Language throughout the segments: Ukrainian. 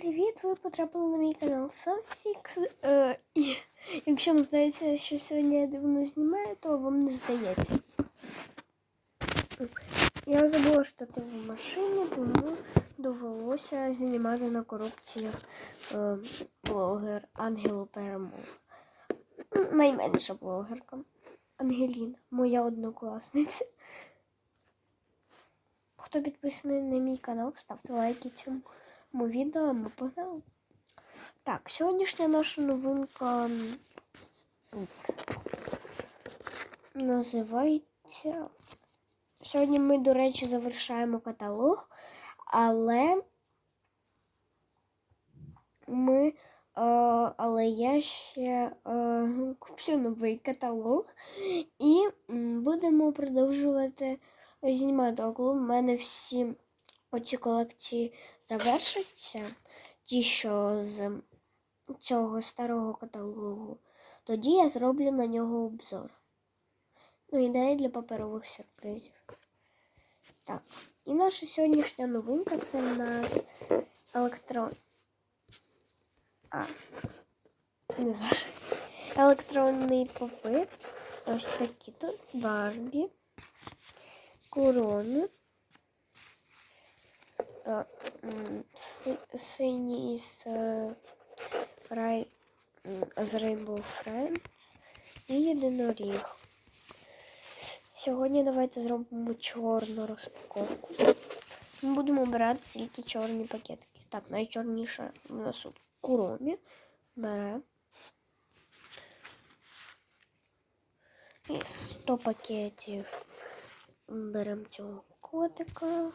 Привіт! Ви потрапили на мій канал Софікс. Е, якщо вам здається, що сьогодні я дивно знімаю, то вам не здається. Я забула штатив в машині, тому довелося знімати на коробці е, блогер Ангелу Перемог. Найменша блогерка. Ангеліна, моя однокласниця. Хто підписаний на мій канал, ставте лайки цьому відео. Ми погнали. Так, сьогоднішня наша новинка називається. Сьогодні ми, до речі, завершаємо каталог, але ми. е, але я ще е, куплю новий каталог і будемо продовжувати знімати. В мене всі оці колекції завершаться, ті, що з цього старого каталогу, тоді я зроблю на нього обзор. Ну, ідея для паперових сюрпризів. Так, і наша сьогоднішня новинка це в нас електрон. А, не зважаю. Електронний попит. Ось такі тут Барбі, корони. Е, Синій з, е, рай, з Rainbow Friends і єдиноріг. Сьогодні давайте зробимо чорну розпаковку. Ми будемо брати тільки чорні пакетики. Так, найчорніша у нас тут куромі. Бере. І 100 пакетів. Беремо цього котика.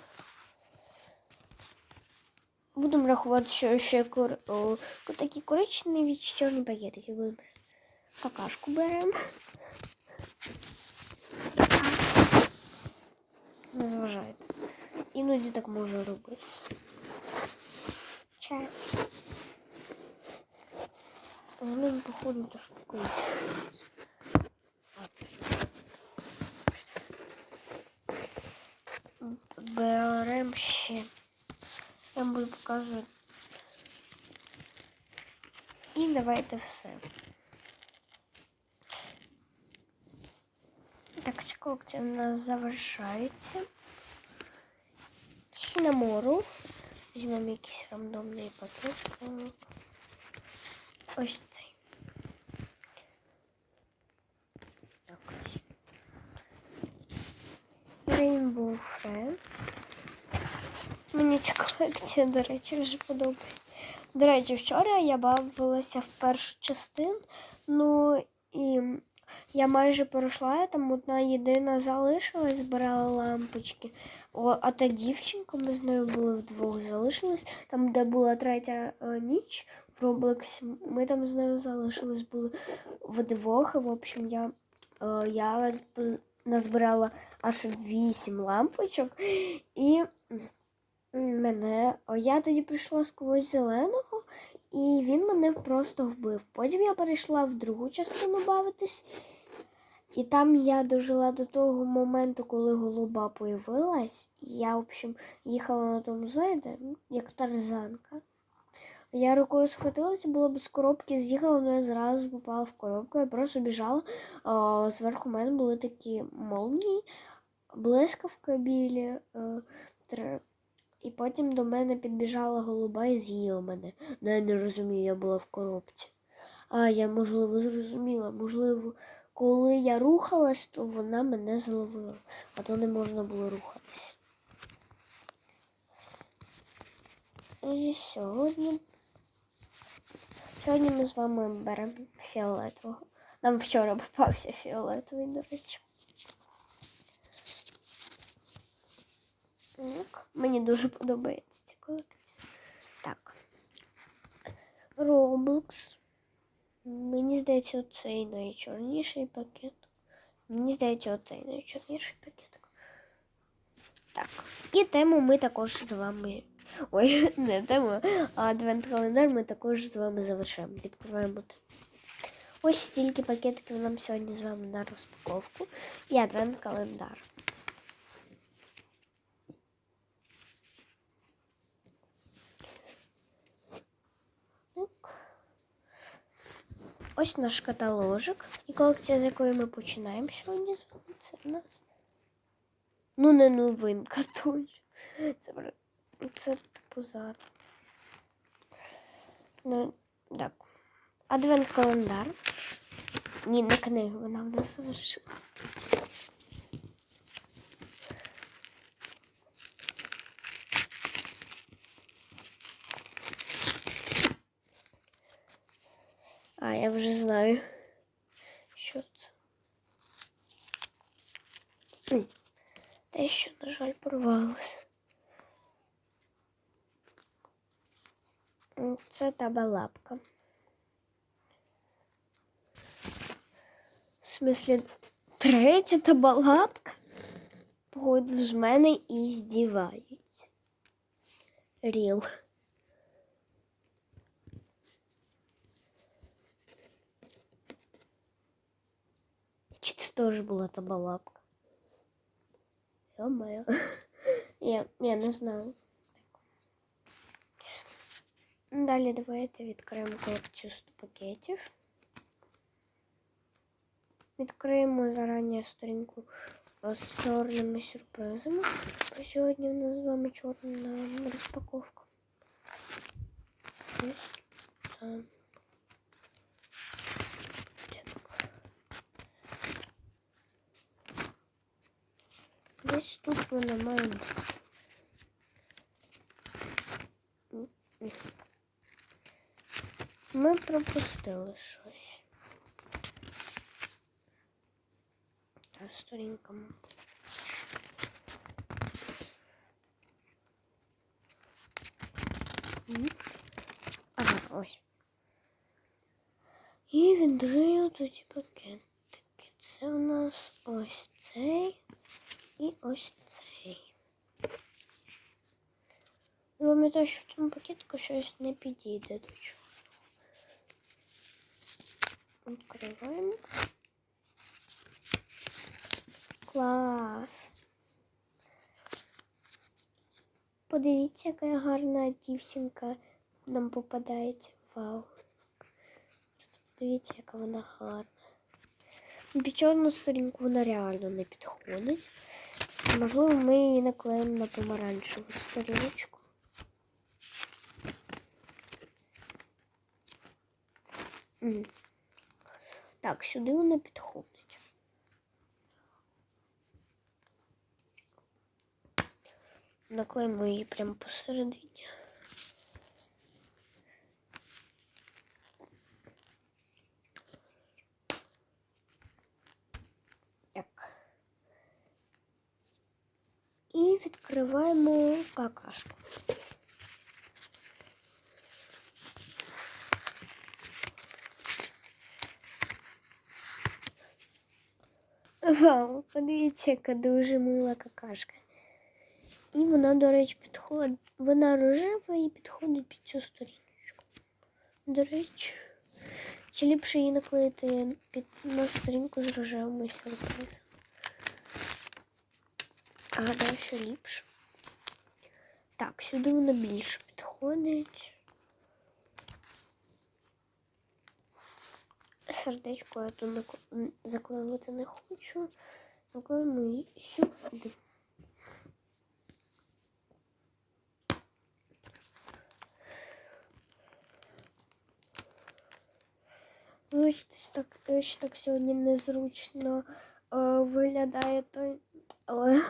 Будемо рахувати, що ще кор... о, такі коричневі чи чорні пакетики будемо. Какашку беремо. Не зважайте. Іноді так може робити. Чай. Вони, походу, то штука. Давайте все. Так, колекція у нас завершається. Сінамору. Візьмемо якийсь рандомний. Ось цей. Так. ось. Rainbow Friends. Мені ця колекція, до речі, вже подобається. До речі, вчора я бавилася в першу частину. Ну і я майже пройшла, я там одна єдина залишилась, збирала лампочки. О, а та дівчинка, ми з нею були вдвох залишились. Там, де була третя е, ніч в Роблексі, ми там з нею залишились, були вдвох. І, в общем, я, е, я назбирала аж вісім лампочок. І мене. о, Я тоді прийшла сквозь зеленого, і він мене просто вбив. Потім я перейшла в другу частину бавитись. І там я дожила до того моменту, коли голуба появилась. Я, в общем, їхала на тому зайде, як тарзанка. Я рукою схватилася, було без коробки, з'їхала, але я зразу попала в коробку. Я просто біжала. А, зверху мене були такі молнії, блискавка білі. е, і потім до мене підбіжала голуба і з'їла мене. Ну, я не розумію, я була в коробці. А я, можливо, зрозуміла. Можливо, коли я рухалась, то вона мене зловила, а то не можна було рухатись. І сьогодні. Сьогодні ми з вами беремо фіолетового. Нам вчора попався фіолетовий, до речі. Так, мені дуже подобається ця колекція. Так. Roblox. Мені здається, оцей найчорніший пакет. Мені здається, оцей найчорніший пакетик. Так. І тему ми також з вами. Ой, не тему, а адвент календар ми також з вами завершаємо. Відкриваємо. Ось стільки пакетиків нам сьогодні з вами на розпаковку. І адвент ось наш каталожик. І колекція, з якої ми починаємо сьогодні з вами, це в нас. Ну, не новинка точно. Це, це типу зад. Ну, так. Адвент календар. Ні, не книгу, вона в нас залишила. А, я вже знаю, що це. Те, що, на жаль, порвалося. М, Це табалапка. В смислі, третя табалапка? Походу з мене і здіваються. Ріл. теж була табалапка? Йо-моє. Я, я не знаю. Далі давайте відкриємо колекцію 100 пакетів. Відкриємо зарані сторінку е, з чорними сюрпризами. Бо Сьогодні у нас з вами чорна розпаковка. Ось там. Десь тут вона має бути. Ми пропустили щось. Та сторінка. мабуть. М. Ага, ось. І відкрию тоді пакетики. Це у нас ось цей і ось цей. Я пам'ятаю, що в цьому пакетику щось не підійде до чого. Відкриваємо. Клас. Подивіться, яка гарна дівчинка нам попадається. Вау. Подивіться, яка вона гарна. Під чорну сторінку вона реально не підходить. Можливо, ми її наклеїмо на помаранчеву сторіночку. Так, сюди вона підходить. Наклеїмо її прямо посередині. Так. І відкриваємо какашку. Вау, подивіться, яка дуже мила какашка. І вона, до речі, підходить. Вона рожева і підходить під цю сторіночку. До речі, чи ліпше її наклеїти під на сторінку з рожевими сюрпризами? А гадаю, що ліпше. Так, сюди вона більше підходить. Сердечко я тут заклеювати не хочу. Наклеїмо її сюди. Вибачте, так, що так сьогодні незручно е, виглядає той, але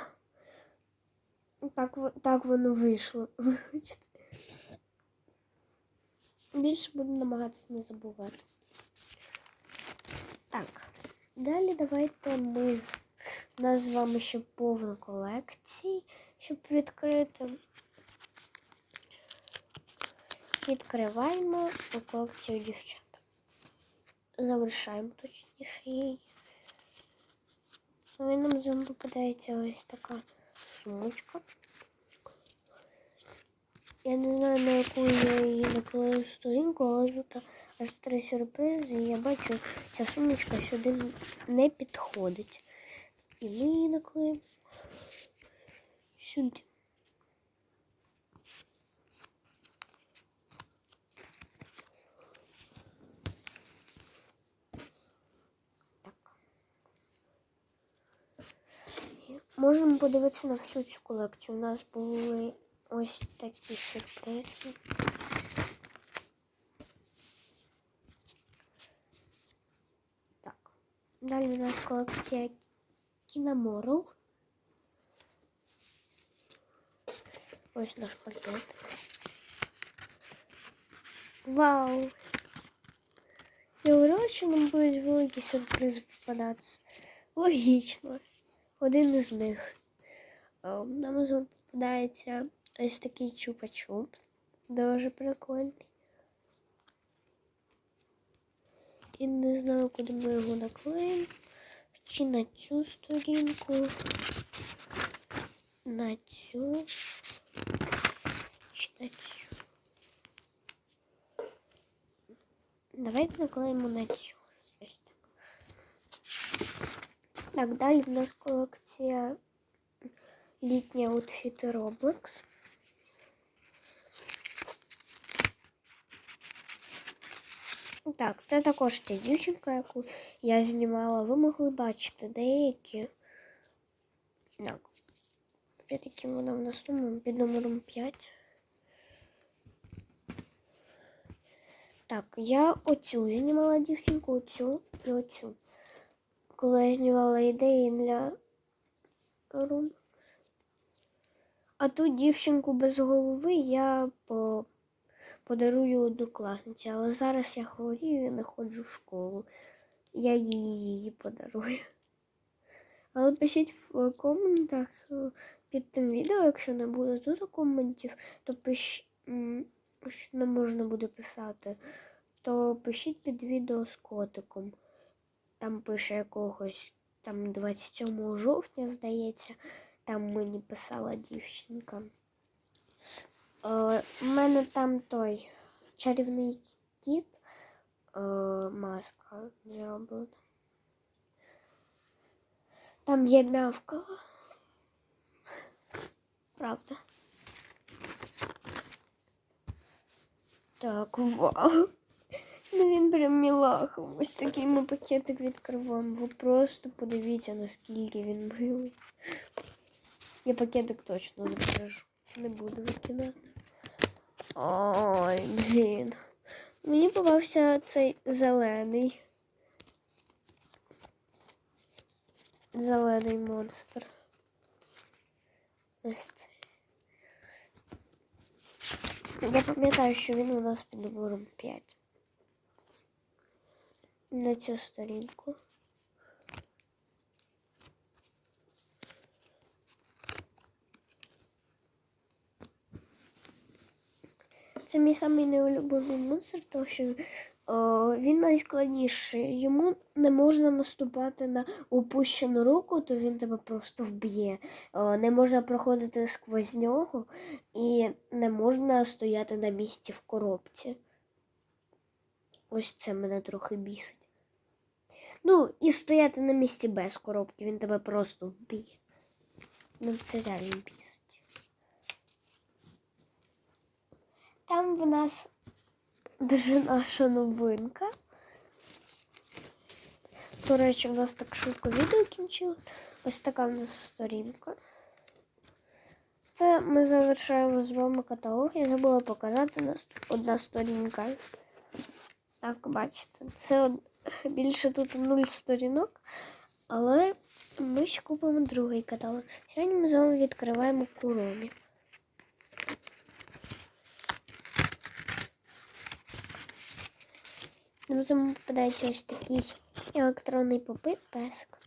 так, так воно вийшло. Більше буду намагатися не забувати. Так, далі давайте ми з- нас з вами ще повно колекцій, щоб відкрити. Відкриваємо колекцію дівчат. Завершаємо точніше її. Ну, І нам з вами попадається ось така сумочка. Я не знаю, на яку я її наклею сторінку, але тут аж три сюрпризи. Я бачу, ця сумочка сюди не підходить. І ми її наклеїмо сюди. можемо подивитися на всю цю колекцію. У нас були ось такі сюрпризи. Так. Далі у нас колекція Кіноморл. Ось наш пакет. Вау! Я говорила, що нам будуть великі сюрпризи попадатися. Логічно. Один із них. Е, Нам попадається ось такий чупа-чупс. Дуже прикольний. І не знаю, куди ми його наклеїмо. Чи на цю сторінку. На цю. Чи на цю. Давайте наклеїмо на цю. Ось так. Так, далі в нас колекція літні аутфіти Roblox. Так, це також ця дівчинка, яку я знімала. Ви могли бачити деякі. Так. Під яким вона в нас номером? Під номером 5. Так, я оцю знімала дівчинку, оцю і оцю. Знімала ідеї для рум. А ту дівчинку без голови я по... подарую однокласниці, але зараз я хворію і не ходжу в школу. Я їй її подарую. Але пишіть в коментах е, під тим відео, якщо не буде тут коментів, то пиш... що не можна буде писати, то пишіть під відео з котиком. Там пише якогось там 27 жовтня, здається, там мені писала дівчинка. Е, У мене там той чарівний кіт, е, маска зроблена. Там є мявкала. Правда. Так, вау. Ну він прям мілахом. Ось такий ми пакетик відкриваємо. Ви просто подивіться, наскільки він милий. Я пакетик точно покажу. Не буду викидати. Ой, блін. Мені попався цей зелений. Зелений монстр. Я пам'ятаю, що він у нас під номером 5. На цю сторінку. Це мій самий неулюблений монстр, тому що о, він найскладніший. Йому не можна наступати на опущену руку, то він тебе просто вб'є. Не можна проходити сквозь нього і не можна стояти на місці в коробці. Ось це мене трохи бісить. Ну, і стояти на місці без коробки, він тебе просто вб'є. Ну, це реально бісить. Там в нас дуже наша новинка. До речі, в нас так швидко відео кінчилось. Ось така в нас сторінка. Це ми завершаємо з вами каталог. Я забула показати нас одна сторінка. Так, бачите, це більше тут нуль сторінок, але ми ще купимо другий каталог. Сьогодні ми з вами відкриваємо куромі. Нам з вами попадається ось такий електронний попит песик.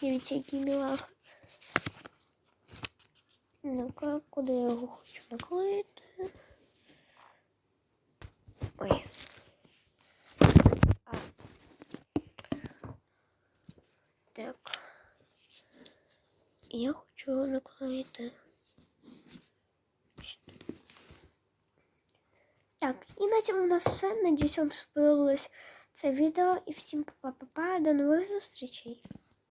Дивіться, який мілах. Ну-ка, куди я його хочу наклеїти? Ой. А. Так. Я хочу наклеїти. Так, і на цьому у нас все. Надіюсь, вам сподобалось це відео. І всім па-па-па. До нових зустрічей.